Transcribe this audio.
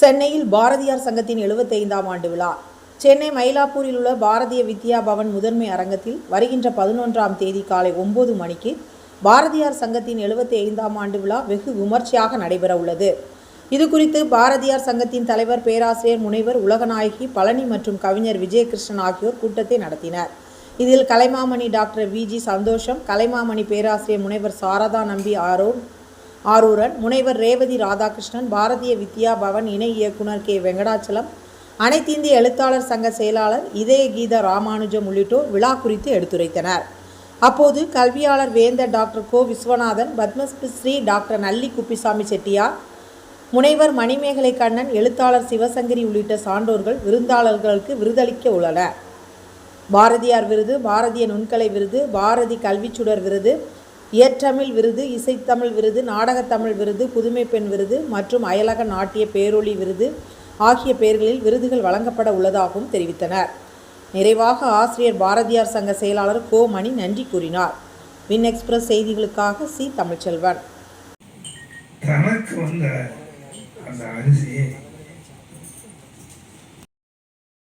சென்னையில் பாரதியார் சங்கத்தின் எழுபத்தைந்தாம் ஆண்டு விழா. சென்னை மயிலாப்பூரில் உள்ள பாரதிய வித்யா பவன் முதன்மை அரங்கத்தில் வருகின்ற பதினொன்றாம் தேதி காலை ஒன்பது மணிக்கு பாரதியார் சங்கத்தின் எழுபத்தி ஐந்தாம் ஆண்டு விழா வெகு விமர்சையாக நடைபெற உள்ளது. இது குறித்து பாரதியார் சங்கத்தின் தலைவர் பேராசிரியர் முனைவர் உலகநாயகி பழனி மற்றும் கவிஞர் விஜயகிருஷ்ணன் ஆகியோர் கூட்டத்தை நடத்தினர். இதில் கலைமாமணி டாக்டர் விஜி சந்தோஷம் கலைமாமணி பேராசிரியர் முனைவர் சாரதா நம்பி ஆரோன் ஆரூரன் முனைவர் ரேவதி ராதாகிருஷ்ணன் பாரதிய வித்யா பவன் இணை இயக்குனர் கே. வெங்கடாச்சலம் அனைத்திந்திய எழுத்தாளர் சங்க செயலாளர் இதய கீத ராமானுஜம் உள்ளிட்டோர் விழா குறித்து எடுத்துரைத்தனர். அப்போது கல்வியாளர் வேந்தர் டாக்டர் கோ. விஸ்வநாதன் பத்மஸ்ரீ டாக்டர் நல்லி குப்பிசாமி செட்டியார் முனைவர் மணிமேகலை கண்ணன் எழுத்தாளர் சிவசங்கரி உள்ளிட்ட சான்றோர்கள் விருந்தாளர்களுக்கு விருதளிக்க உள்ளனர். பாரதியார் விருது பாரதிய நுண்கலை விருது பாரதி கல்விச்சுடர் விருது இயற்றமிழ் விருது இசைத்தமிழ் விருது நாடகத்தமிழ் விருது புதுமை பெண் விருது மற்றும் அயலக நாட்டிய பேரொளி விருது ஆகிய பெயர்களில் விருதுகள் வழங்கப்பட உள்ளதாகவும் தெரிவித்தனர். நிறைவாக ஆசிரியர் பாரதியார் சங்க செயலாளர் கோ மணி நன்றி கூறினார். வின் எக்ஸ்பிரஸ் செய்திகளுக்காக சி தமிழ்ச்செல்வன். தனக்கு வந்த அந்த அரிசியை